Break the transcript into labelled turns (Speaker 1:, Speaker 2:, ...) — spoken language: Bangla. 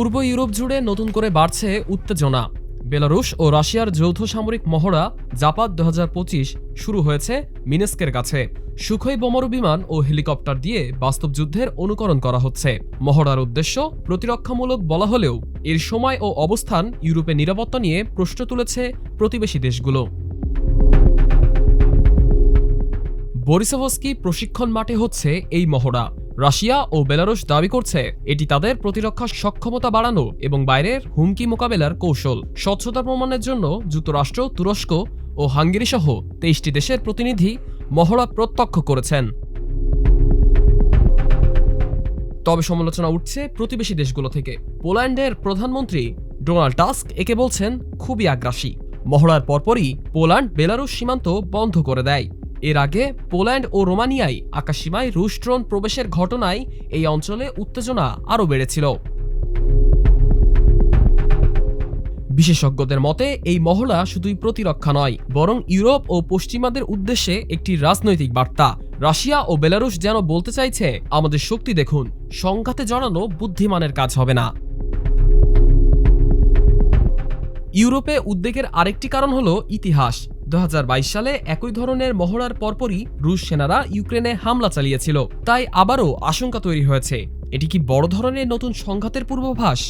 Speaker 1: ইউরোপ জুড়ে নতুন করে বাড়ছে উত্তেজনা। বেলারুশ ও রাশিয়ার যৌথ সামরিক মহড়া জাপাত দু হাজার পঁচিশ শুরু হয়েছে মিনেস্কের কাছে। সুখই বোমারু বিমান ও হেলিকপ্টার দিয়ে বাস্তব যুদ্ধের অনুকরণ করা হচ্ছে। মহড়ার উদ্দেশ্য প্রতিরক্ষামূলক বলা হলেও এর সময় ও অবস্থান ইউরোপের নিরাপত্তা নিয়ে প্রশ্ন তুলেছে প্রতিবেশী দেশগুলো। বরিসভস্কি প্রশিক্ষণ মাঠে হচ্ছে এই মহড়া। রাশিয়া ও বেলারুশ দাবি করছে, এটি তাদের প্রতিরক্ষা সক্ষমতা বাড়ানো এবং বাইরের হুমকি মোকাবেলার কৌশল। স্বচ্ছতা প্রমাণের জন্য যুক্তরাষ্ট্র, তুরস্ক ও হাঙ্গেরি সহ তেইশটি দেশের প্রতিনিধি মহড়া প্রত্যক্ষ করেছেন। তবে সমালোচনা উঠছে প্রতিবেশী দেশগুলো থেকে। পোল্যান্ডের প্রধানমন্ত্রী ডোনাল্ড টাস্ক একে বলছেন, খুবই আগ্রাসী। মহড়ার পরপরই পোল্যান্ড বেলারুশ সীমান্ত বন্ধ করে দেয়। এর আগে পোল্যান্ড ও রোমানিয়ায় আকাশসীমায় রুশ ড্রোন প্রবেশের ঘটনায় এই অঞ্চলে উত্তেজনা আরও বেড়েছিল। বিশেষজ্ঞদের মতে, এই মহড়া শুধুই প্রতিরক্ষা নয়, বরং ইউরোপ ও পশ্চিমাদের উদ্দেশ্যে একটি রাজনৈতিক বার্তা। রাশিয়া ও বেলারুশ যেন বলতে চাইছে, আমাদের শক্তি দেখুন, সংঘাতে জড়ানো বুদ্ধিমানের কাজ হবে না। ইউরোপে উদ্বেগের আরেকটি কারণ হল ইতিহাস। দু হাজার বাইশ সালে একই ধরনের মহড়ার পরপরই রুশ সেনারা ইউক্রেনে হামলা চালিয়েছিল। তাই আবারও আশঙ্কা তৈরি হয়েছে। এটি কি বড় ধরনের নতুন সংঘাতের পূর্বাভাস?